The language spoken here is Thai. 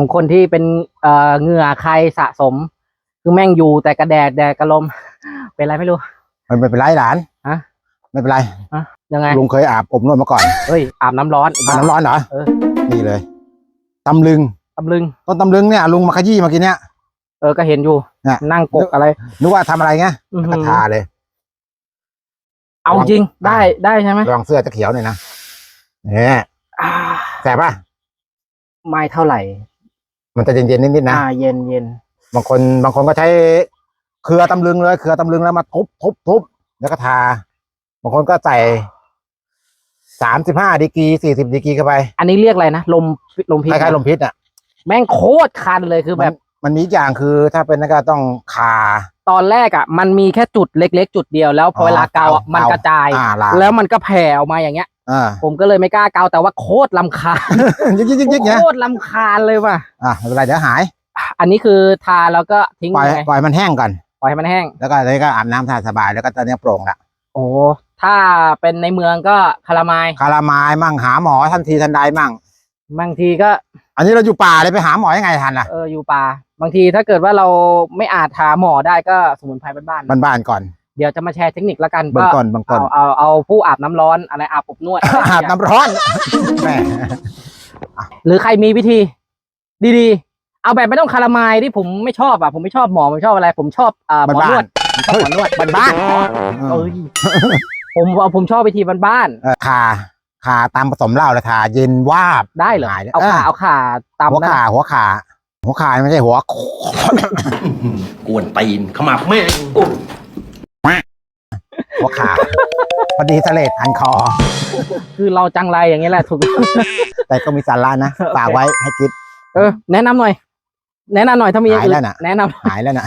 ของคนที่เป็นเอ่อเหงื่อใครสะสม คือแม่งอยู่แต่กระแดดแดดกระลม เป็นไรไม่รู้ มันไม่เป็นไรหลานฮะ ไม่เป็นไรยังไงลุงเคยอาบอบนวดมาก่อนเฮ้ยอาบน้ำร้อน อาบน้ำร้อนเหรอเออ นี่เลยตำลึงตำลึงต้นตำลึงเนี่ยลุงมาขยี้เมื่อกี้เนี่ยเออก็เห็นอยู่เนี่ยนั่งกกอะไรนึกว่าทำอะไรเงี้ยอื้อหืก็อทาเลย เอาจริงได้ได้ใช่ไหมลองเสื้อจะเขียวหน่อยนะเนี่ยอ่าแสบป่ะไม่เท่าไหร่ มันจะเย็นๆนิดๆนะอ่าเย็นเย็นบางคนบางคนก็ใช้เครือตำลึงเลยเครือตำลึงแล้วมาทุบทุบทุบแล้วก็ทา บางคนก็ใส่สามสิบห้าดีกรีสี่สิบดีกรีเข้าไปอันนี้เรียกอะไรนะลมลมพิษคล้ายๆลมพิษอะแม่งโคตรคันเลยคือแบบมันมันมีอีกอย่างคือถ้าเป็นนักก็ต้องคาตอนแรกอะ มันมีแค่จุดเล็ก ๆ จุดเดียวแล้วพอเวลาเกาอะเกามันกระจายอ่าลาแล้วมันก็แผ่ออกมาอย่างเงี้ย อ่าผมก็เลยไม่กล้าเกาแต่ว่าโคตรลำคาญยิกยิกยิกยิกเนี่ยโคตรลำคาญเลยว่ะอ่าไม่เป็นไรเดี๋ยวหาย อันนี้คือทาแล้วก็ทิ้งปล่อยยังไงปล่อยมันแห้งก่อนปล่อยให้มันแห้ง แล้วก็ตอนนี้ก็อาบน้ำทาสบายแล้วก็ตอนนี้โปร่งละโอ้ถ้าเป็นในเมืองก็คารามายคารามายมั่งหาหมอทันทีทันใดมั่งบางทีก็ อันนี้เราอยู่ป่าเลยไปหาหมอยังไงทันล่ะเอออยู่ป่า บางทีถ้าเกิดว่าเราไม่อาจหาหมอได้ก็สมุนไพรบ้านๆบ้านๆก่อน เดี๋ยวจะมาแชร์เทคนิคแล้วกันเบื้องต้นเบื้องต้นเอาเอาเอาผู้อาบน้ำร้อนอะไรอาบอบนวดอาบน้ำร้อนแหมหรือใครมีวิธี ดีๆ เอาแบบไม่ต้องคารามายที่ผมไม่ชอบอะผมไม่ชอบหมอผมชอบอะไร ผมชอบอ่าหมอนวดผมชอบหมอนวดบ้านบ้านเอ้ยผมผมชอบวิธีบ้านเออคาคาตามผสมเหล้าแล้วทาเย็นวาบๆได้เหรอหายเลยเอาขาเออเอาขาตำหัวนะขาหัวขาหัวขาไม่ใช่หัวกวนตีนขมับแม่งหัว ขาพอดีทะเลพันคอ คือเราจังไรอย่างเงี้ยแหละถูก แต่ก็มีสาระนะฝากไว้ให้คิด เออ แนะนำหน่อย แนะนำหน่อยถ้ามีอย่างหายอื่แล้วนน่ะแนะนำหายแล้วนะ